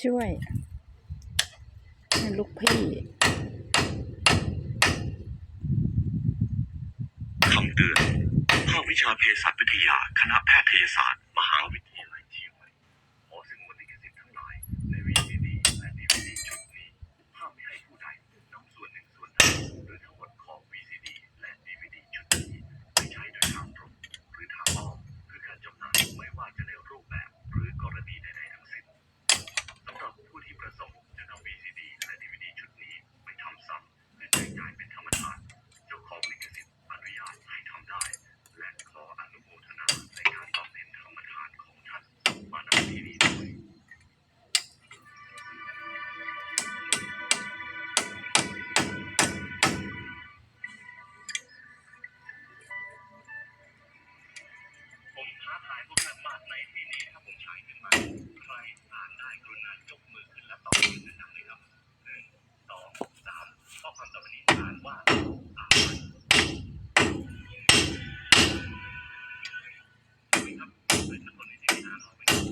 ช่วยลูกพี่คำเตือนภาควิชาเภสัชวิทยา คณะแพทยศาสตร์ มหาวิทยาลัยเชียงใหม่ขอสิ่งวันลิขสิบทั้งหลายใน VCD และ DVD ชุดนี้ห้ามไม่ให้ผู้ใดนำส่วนหนึ่งส่วนใดหรือทั้งหมดของ VCD และ DVD ชุดนี้ไปใช้โดยทางตรงหรือทางอ้อมเพื่อการจำหน่ายไม่ว่าจะในรูปแบบหรือกรณีใดาทายพวกท่านมากในที่นี้ถ้าผมฉายขึ้นมา ใครอ่านได้กรุณายกมือขึ้นและตอบมือดังๆเลยครับหนึ่งสองสามข้อความต่อไปนี้อ่านว่าอะไรคุยครับเพื่อนคนในที่นี้อ่านออกไหมครับ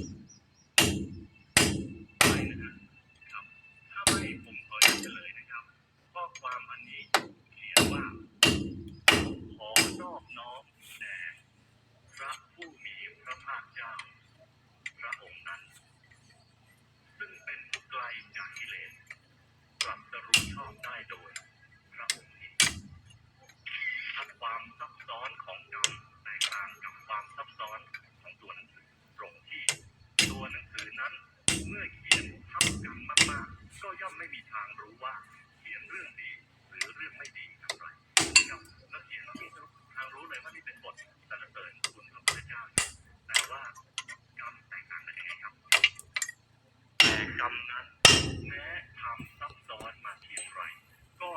ไม่นะครับ ถ้าไม่ผมขอเฉลยนะครับ ข้อความอันนี้เขียนว่า ขอนอบน้อมแด่ พระผู้มีพระภาคเจ้า พระองค์ นั้น ซึ่งเป็นผู้ไกลจากกิเลสตรัสรู้ชอบได้โดยพระองค์เองถ้าความซับซ้อนของกรรมแตกต่างกับความซับซ้อนของตัวหนังสือตรงที่ ตัวหนังสือนั้นเมื่อเขียนทับกันมากๆ ก็ย่อมไม่มีทางรู้ว่า เขียนเรื่องดีหรือเรื่องไม่ดี